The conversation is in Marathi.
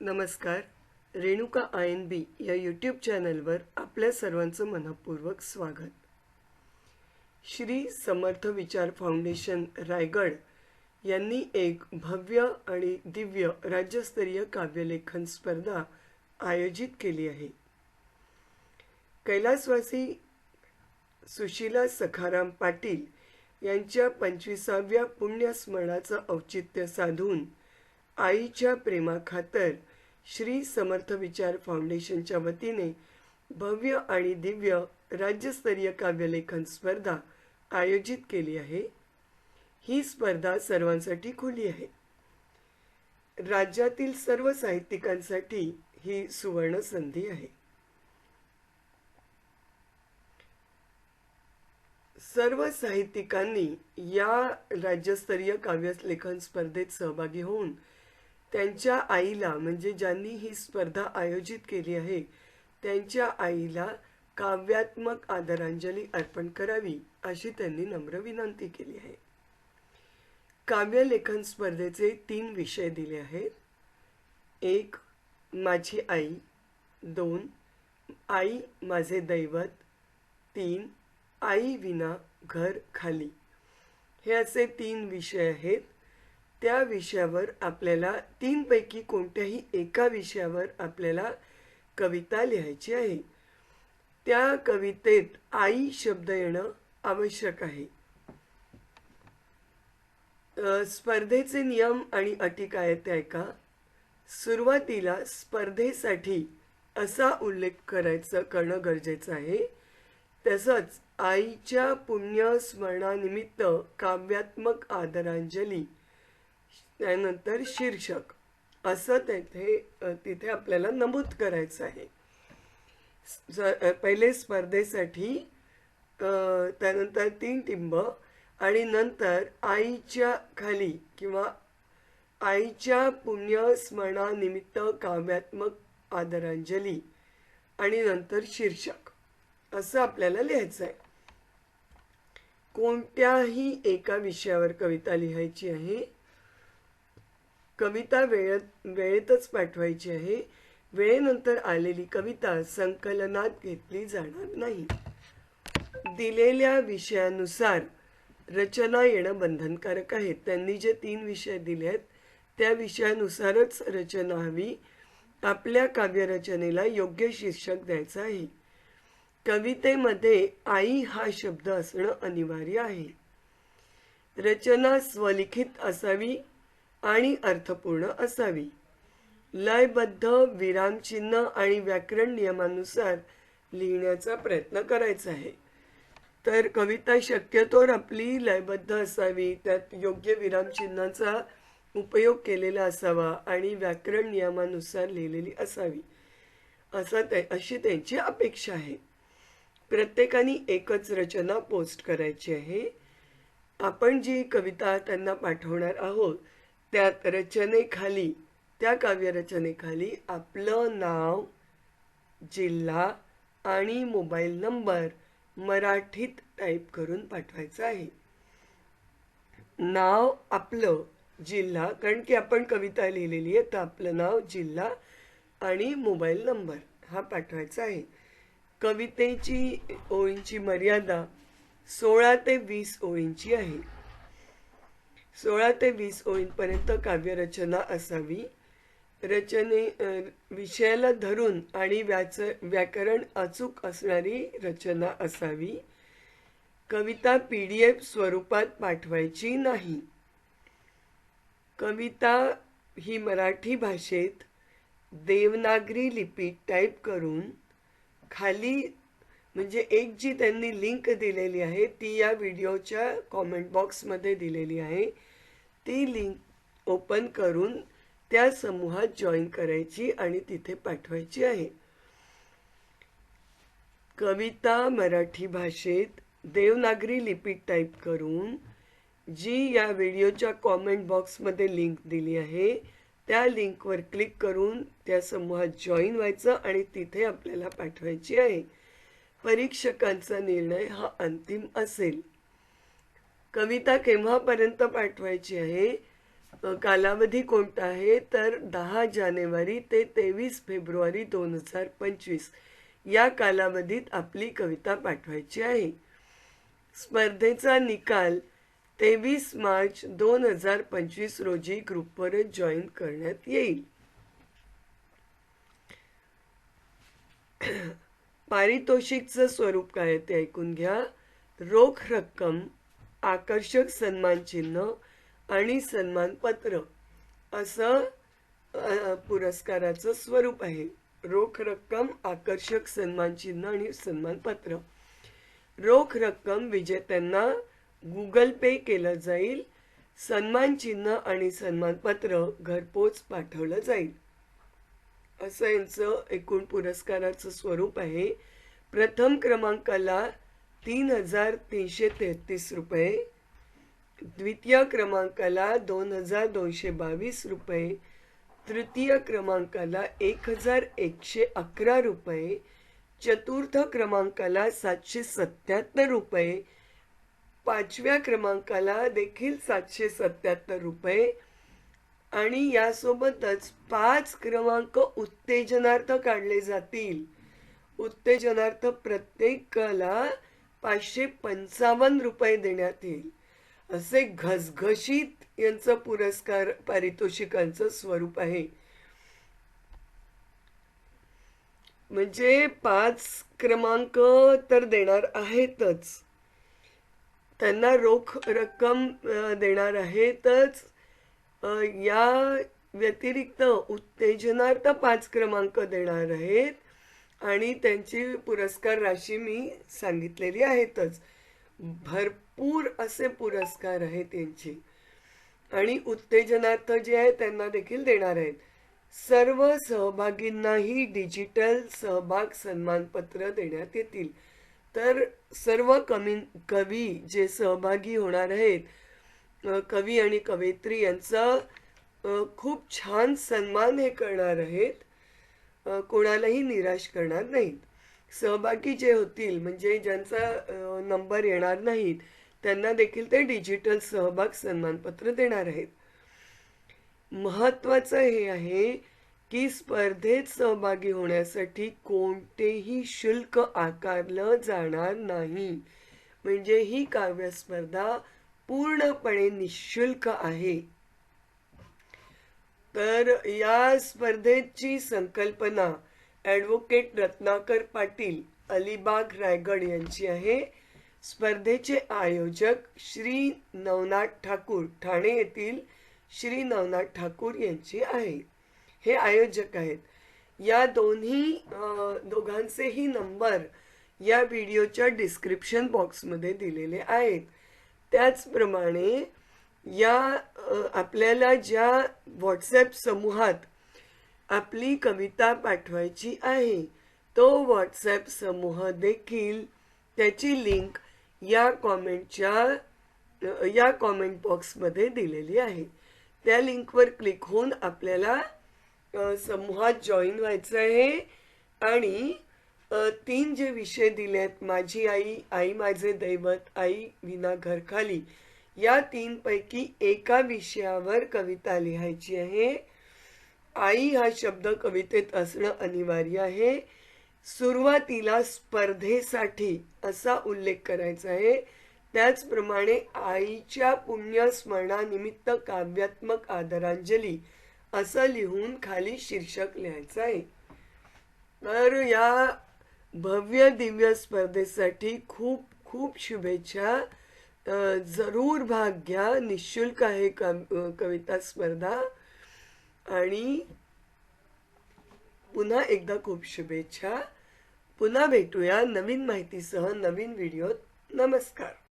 नमस्कार. रेणुका आय एन बी या यूट्यूब चॅनलवर आपल्या सर्वांचं मनपूर्वक स्वागत. श्री समर्थ विचार फाउंडेशन रायगड यांनी एक भव्य आणि दिव्य राज्यस्तरीय काव्यलेखन स्पर्धा आयोजित केली आहे. कैलासवासी सुशीला सखाराम पाटील यांच्या पंचवीसाव्या पुण्यस्मरणाचं औचित्य साधून आईच्या प्रेमाखातर श्री समर्थ विचार फाउंडेशनच्या वतीने भव्य आणि दिव्य राज्यस्तरीय काव्यलेखन स्पर्धा आयोजित केली आहे. ही स्पर्धा सर्वांसाठी खुली आहे. राज्यातील सर्व साहित्यिकांसाठी ही सुवर्ण संधी आहे. सर्व साहित्यिकांनी या राज्यस्तरीय काव्यलेखन स्पर्धेत सहभागी होऊन त्यांच्या आईला म्हणजे ज्यांनी ही स्पर्धा आयोजित केली आहे त्यांच्या आईला काव्यात्मक आदरांजली अर्पण करावी अशी त्यांनी नम्र विनंती केली आहे. काव्यलेखन स्पर्धेचे तीन विषय दिले आहेत. एक माझी आई. दोन आई माझे दैवत. तीन आई विना घर खाली. हे असे तीन विषय आहेत. त्या विषयावर आपल्याला तीनपैकी कोणत्याही एका विषयावर आपल्याला कविता लिहायची आहे. त्या कवितेत आई शब्द येणं आवश्यक आहे. स्पर्धेचे नियम आणि अटी काय आहेत ते ऐका. सुरुवातीला स्पर्धेसाठी असा उल्लेख करायचं करणं गरजेचं आहे. तसंच आईच्या पुण्यस्मरणानिमित्त काव्यात्मक आदरांजली त्यानंतर शीर्षक. असं तेथे तिथे आपल्याला नमूद करायचं आहे. पहिले स्पर्धेसाठी त्यानंतर तीन टिंब आणि नंतर आईच्या खाली किंवा आईच्या पुण्यस्मरणानिमित्त काव्यात्मक आदरांजली आणि नंतर शीर्षक. असं आपल्याला लिहायचं आहे. कोणत्याही एका विषयावर कविता लिहायची आहे कविता वेळेत वेळेतच पाठवायची आहे. वेळेनंतर आलेली कविता संकलनात घेतली जाणार नाही. दिलेल्या विषयानुसार रचना येणं बंधनकारक आहे. त्यांनी जे तीन विषय दिले आहेत त्या विषयानुसारच रचना हवी. आपल्या काव्यरचनेला योग्य शीर्षक द्यायचं आहे. कवितेमध्ये आई हा शब्द असणं अनिवार्य आहे. रचना स्वलिखित असावी आणि अर्थपूर्ण असावी. लयबद्ध विरामचिन्ह आणि व्याकरण नियमानुसार लिहिण्याचा प्रयत्न करायचा आहे. तर कविता शक्यतोवर आपली लयबद्ध असावी त्यात योग्य विरामचिन्हाचा उपयोग केलेला असावा आणि व्याकरण नियमानुसार लिहिलेली असावी. असा ते अशी त्यांची अपेक्षा आहे. प्रत्येकाने एकच रचना पोस्ट करायची आहे. आपण जी कविता त्यांना पाठवणार आहोत त्या रचनेखाली त्या काव्यरचनेखाली आपलं नाव जिल्हा आणि मोबाईल नंबर मराठीत टाईप करून पाठवायचं आहे. नाव आपलं जिल्हा कारण की आपण कविता लिहिलेली आहे तर आपलं नाव जिल्हा आणि मोबाईल नंबर हा पाठवायचा आहे. कवितेची ओळींची मर्यादा सोळा ते वीस ओळींची आहे. सोळा ते वीस ओळींपर्यंत काव्यरचना असावी. रचने विषयाला धरून आणि व्याच व्याकरण अचूक असणारी रचना असावी. कविता पी डी एफ स्वरूपात पाठवायची नाही. कविता ही मराठी भाषेत देवनागरी लिपीत टाईप करून खाली म्हणजे एक जी त्यांनी लिंक दिलेली आहे ती या व्हिडिओच्या कॉमेंट बॉक्समध्ये दिलेली आहे. ती लिंक ओपन करून त्या समूहात जॉईन करायची आणि तिथे पाठवायची आहे. कविता मराठी भाषेत देवनागरी लिपीत टाईप करून जी या व्हिडिओच्या कॉमेंट बॉक्समध्ये लिंक दिली आहे त्या लिंकवर क्लिक करून त्या समूहात जॉईन व्हायचं आणि तिथे आपल्याला पाठवायची आहे. परीक्षकांचा निर्णय हा अंतिम असेल. कविता केव्हापर्यंत पाठवायची आहे? कालावधी कोणता आहे? तर दहा जानेवारी ते तेवीस फेब्रुवारी दोन हजार पंचवीस. या कालावधीत आपली कविता पाठवायची आहे. स्पर्धेचा निकाल तेवीस मार्च दोन हजार पंचवीस रोजी ग्रुपवरच जॉईन करण्यात येईल. पारितोषिकचं स्वरूप काय ते ऐकून घ्या. रोख रक्कम आकर्षक सन्मान चिन्ह आणि सन्मानपत्र असं पुरस्काराचं स्वरूप आहे. रोख रक्कम आकर्षक सन्मान चिन्ह आणि सन्मानपत्र. रोख रक्कम विजेत्यांना गुगल पे केलं जाईल. सन्मान चिन्ह आणि सन्मानपत्र घरपोच पाठवलं जाईल. असं यांचं एकूण पुरस्काराचं स्वरूप आहे. प्रथम क्रमांकाला तीन हजार तीनशे तेहतीस रुपये. द्वितीय क्रमांकाला दोन हजार दोनशे बावीस रुपये. तृतीय क्रमांकाला एक हजार एकशे अकरा रुपये. चतुर्थ क्रमांकाला सातशे सत्याहत्तर रुपये. पाचव्या क्रमांकाला देखील सातशे सत्याहत्तर रुपये. आणि यासोबतच पाच क्रमांक उत्तेजनार्थ काढले जातील. उत्तेजनार्थ प्रत्येकाला पाचशे पंचावन्न रुपये देण्यात येईल. असे घसघशीत यांचं पुरस्कार पारितोषिकांचं स्वरूप आहे. म्हणजे पाच क्रमांक तर देणार आहेतच. त्यांना रोख रक्कम देणार आहेतच. या व्यतिरिक्त उत्तेजनार्थ पाच क्रमांक देणार आहेत. आणि त्यांची पुरस्कार राशी मी सांगितलेली आहेतच. भरपूर असे पुरस्कार आहेत त्यांचे आणि उत्तेजनार्थ जे आहे त्यांना देखील देणार आहेत. सर्व सहभागींनाही डिजिटल सहभाग सन्मानपत्र देण्यात येतील. तर सर्व कमी कवी जे सहभागी होणार आहेत कवी आणि कवयित्री यांचा खूप छान सन्मान हे करणार आहेत. कोणालाही निराश करणार नाहीत. सहभागी जे होतील म्हणजे ज्यांचा नंबर येणार नाहीत त्यांना देखील ते डिजिटल सहभाग सन्मानपत्र देणार आहेत. महत्वाचं हे आहे की स्पर्धेत सहभागी होण्यासाठी कोणतेही शुल्क आकारलं जाणार नाही. म्हणजे ही काव्यस्पर्धा पूर्णपणे निशुल्क आहे. तर या स्पर्धेची संकल्पना ॲडव्होकेट रत्नाकर पाटील अलिबाग रायगड यांची आहे. स्पर्धेचे आयोजक श्री नवनाथ ठाकूर ठाणे येथील श्री नवनाथ ठाकूर यांची आहे. हे आयोजक आहेत. या दोन्ही दोघांचेही नंबर या व्हिडिओच्या डिस्क्रिप्शन बॉक्समध्ये दिलेले आहेत. त्याचप्रमाणे या आपल्याला ज्या व्हॉट्सॲप समूहात आपली कविता पाठवायची आहे. तो व्हॉट्सॲप समूह देखील त्याची लिंक या कॉमेंटच्या या कॉमेंट बॉक्समध्ये दिलेली आहे. त्या लिंकवर क्लिक होऊन आपल्याला समूहात जॉईन व्हायचं आहे. आणि तीन जे विषय दिले आहेत माझी आई आई माझे दैवत आई विना घरखाली. या तीनपैकी एका विषयावर कविता लिहायची आहे. आई हा शब्द कवितेत असणं अनिवार्य आहे. सुरुवातीला स्पर्धेसाठी असा उल्लेख करायचा आहे. त्याचप्रमाणे आईच्या पुण्यस्मरणानिमित्त काव्यात्मक आदरांजली असं लिहून खाली शीर्षक लिहायचं आहे. तर या भव्य दिव्य स्पर्धेसाठी खूप खूप शुभेच्छा. जरूर भाग घ्या. निशुल्क आहे कविता स्पर्धा. आणि पुन्हा एकदा खूप शुभेच्छा. पुन्हा भेटूया नवीन माहितीसह नवीन व्हिडिओत. नमस्कार.